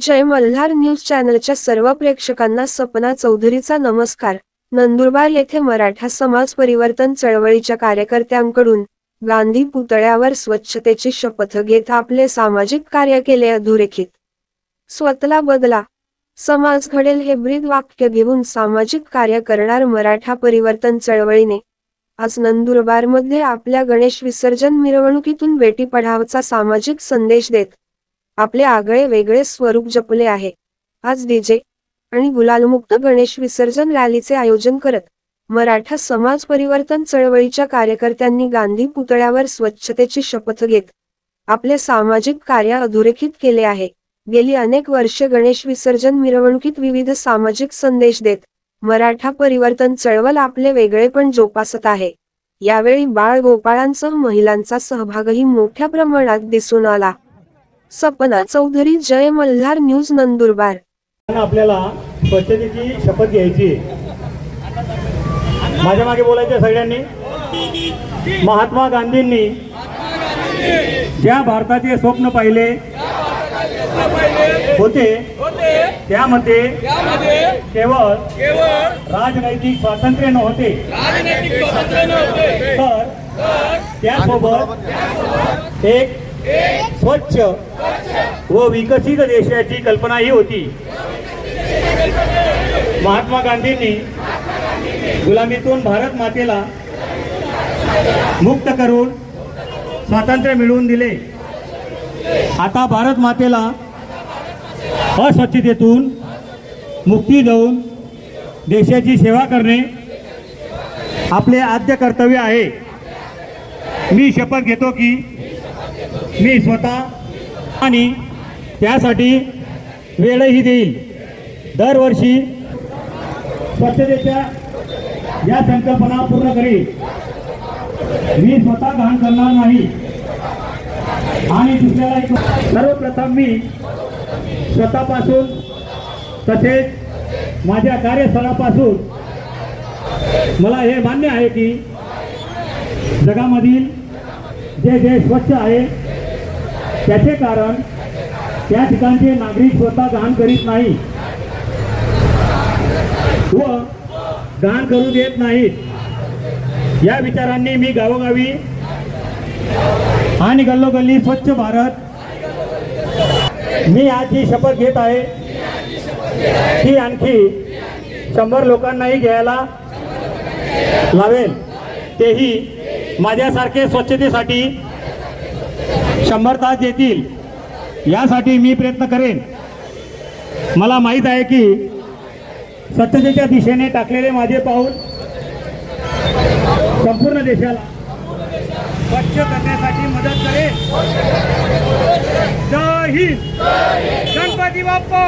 जय Malhar news चॅनलच्या सर्व प्रेक्षकांना सपना चौधरीचा नमस्कार. नंदुरबार येथे मराठा समाज परिवर्तन चळवळीच्या कार्यकर्त्यांकडून गांधी पुतळ्यावर स्वच्छतेची शपथ घेत आपले सामाजिक कार्य केले अधोरेखित. स्वतला बदला. समाज घडेल हे ब्रीद वाक्य घेऊन सामाजिक कार्य करणार मराठा परिवर्तन चळवळीने. आज नंदुरबारमध्ये आपल्या गणेश विसर्जन मिरवणुकीतून बेटी पढावचा सामाजिक संदेश देत आपले आगळे वेगळे स्वरूप जपले आहे. आज डीजे आणि गुलालमुक्त गणेश विसर्जन रॅलीचे आयोजन करत मराठा समाज परिवर्तन चळवळीच्या कार्यकर्त्यांनी गांधी पुतळ्यावर स्वच्छतेची शपथ घेत आपले सामाजिक कार्य अधोरेखित केले आहे. गेली अनेक वर्षे गणेश विसर्जन मिरवणुकीत विविध सामाजिक संदेश देत मराठा परिवर्तन चळवळ आपले वेगळेपण जोपासत आहे. यावेळी बाळ गोपाळांसह महिलांचा सहभागही मोठ्या प्रमाणात दिसून आला. सपना चौधरी जय मल्हार न्यूज नंदुरबार. आपल्याला स्वच्छतेची शपथ घ्यायची माझ्या मागे बोलायचं सगळ्यांनी. महात्मा गांधींनी ज्या भारताचे स्वप्न पाहिले होते त्यामध्ये केवळ राजनैतिक स्वातंत्र्य नव्हते. तर त्यासोबत एक स्वच्छ व विकसित देशाची कल्पनाही होती. महात्मा गांधींनी गुलामीतून भारत मातेला मुक्त करून स्वातंत्र्य मिळवून दिले. आता भारत मातेला अस्वच्छतेतून मुक्ती देऊन देशाची सेवा करणे आपले आद्य कर्तव्य आहे. मी शपथ घेतो की मी स्वतः आणि त्यासाठी वेळही देईल. दरवर्षी स्वच्छतेच्या या संकल्पना पूर्ण करेल. मी स्वतः घाण करणार नाही. आणि दुसऱ्याला सर्वप्रथम मी स्वतःपासून तसेच माझ्या कार्यस्थळापासून मला हे मान्य आहे की जगामधील जे देश स्वच्छ आहे त्याचे कारण त्या ठिकाणचे नागरिक स्वतः घाण करीत नाही व घाण करू देत नाहीत. या विचारांनी मी गावोगावी आणि गल्लोगल्ली स्वच्छ भारत मी आज जी शपथ घेत आहे. ती आणखी शंभर लोकांनाही घ्यायला लावेल. तेही माझ्यासारखे स्वच्छतेसाठी शंभर तास येतील. यासाठी मी प्रयत्न करेन. मला माहीत आहे की सत्यतेच्या दिशेने टाकलेले माझे पाऊल संपूर्ण देशाला स्वच्छ करण्यासाठी मदत करेन जय हिंद. गणपती बाप्पा.